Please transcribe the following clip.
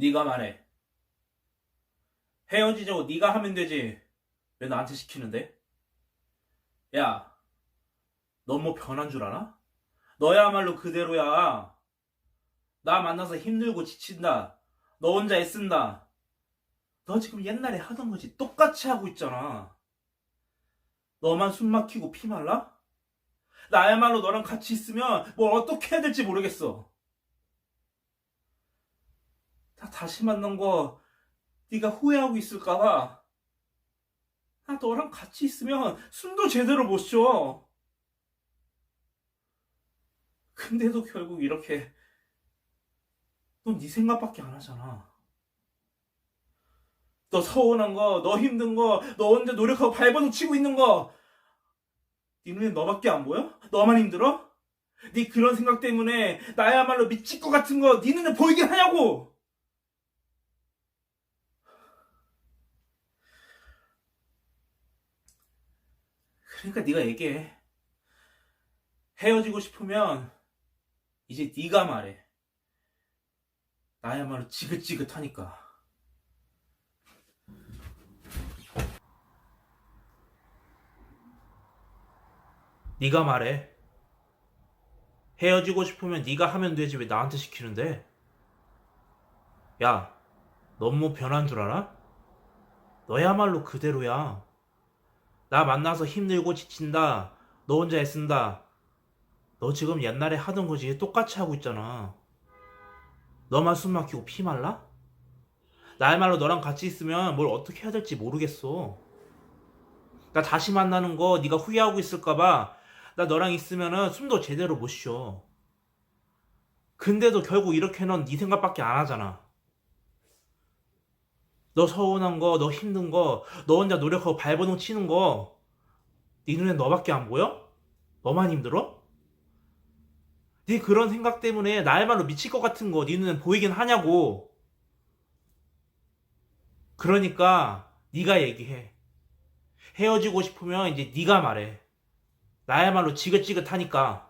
네가 말해. 헤어지자고 네가 하면 되지. 왜 나한테 시키는데? 야, 넌 뭐 변한 줄 알아? 너야말로 그대로야. 나 만나서 힘들고 지친다. 너 혼자 애쓴다. 너 지금 옛날에 하던 거지 똑같이 하고 있잖아. 너만 숨 막히고 피 말라? 나야말로 너랑 같이 있으면 뭘 어떻게 해야 될지 모르겠어. 나 다시 만난 거 네가 후회하고 있을까봐. 나 너랑 같이 있으면 숨도 제대로 못 쉬어. 근데도 결국 이렇게 넌 네 생각밖에 안 하잖아. 너 서운한 거, 너 힘든 거, 너 혼자 노력하고 발버둥 치고 있는 거. 네 눈에 너밖에 안 보여? 너만 힘들어? 네 그런 생각 때문에 나야말로 미칠 것 같은 거 네 눈에 보이긴 하냐고! 그러니까 네가 얘기해. 헤어지고 싶으면 이제 네가 말해. 나야말로 지긋지긋하니까. 네가 말해. 헤어지고 싶으면 네가 하면 되지 왜 나한테 시키는데? 야, 넌 뭐 변한 줄 알아? 너야말로 그대로야. 나 만나서 힘들고 지친다. 너 혼자 애쓴다. 너 지금 옛날에 하던 거지 똑같이 하고 있잖아. 너만 숨 막히고 피 말라? 나야말로 너랑 같이 있으면 뭘 어떻게 해야 될지 모르겠어. 나 다시 만나는 거 네가 후회하고 있을까봐 나 너랑 있으면은 숨도 제대로 못 쉬어. 근데도 결국 이렇게 넌 네 생각밖에 안 하잖아. 너 서운한 거, 너 힘든 거, 너 혼자 노력하고 발버둥 치는 거, 네 눈에 너밖에 안 보여? 너만 힘들어? 네 그런 생각 때문에 나야말로 미칠 것 같은 거 네 눈에 보이긴 하냐고. 그러니까 네가 얘기해. 헤어지고 싶으면 이제 네가 말해. 나야말로 지긋지긋하니까.